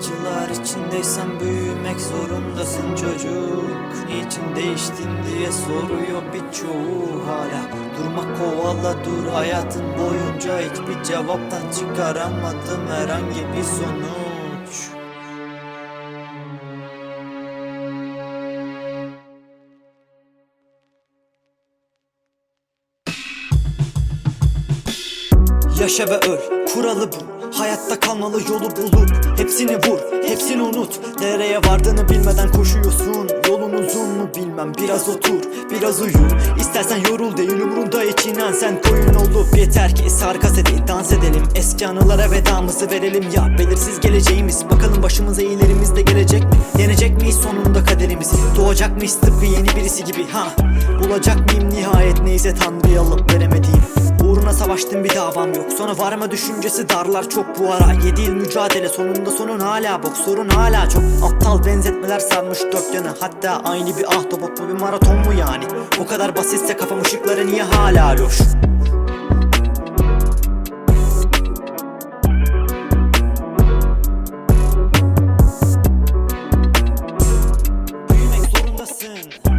Acılar içindeysen büyümek zorundasın çocuk. Niçin değiştin diye soruyor birçoğu hala. Durma kovala dur hayatın boyunca. Hiçbir cevaptan çıkaramadım herhangi bir sonuç. Yaşa ve öl, kuralı bu Hayatta kalmalı yolu bulup Hepsini vur, hepsini unut. Nereye vardığını bilmeden koşuyorsun. Yolun uzun mu bilmem Biraz otur, biraz uyu. İstersen yorul değil umurunda hiç inan Sen koyun olup. Yeter ki sar kaseti Dans edelim. Eski anılara vedamızı verelim Ya. Belirsiz geleceğimiz. Bakalım başımıza iyilerimiz de gelecek mi? Yenecek miyiz sonunda kaderimizi? Doğacak mıyız? Tıpkı yeni birisi gibi ha? Bulacak mıyım nihayet? Neyse Tanrı'ya alıp veremediğim uğruna savaştım bir davam yok. Sonra varma düşüncesi darlar çok bu ara. Yedi yıl mücadele sonunda sonun hala bok. Sorun hala çok. Aptal benzetmeler sarmış dört yana Hatta aynı bir ahtapot mu bir maraton mu yani? O kadar basitse kafam ışıkları niye hala loş? Büyümek zorundasın.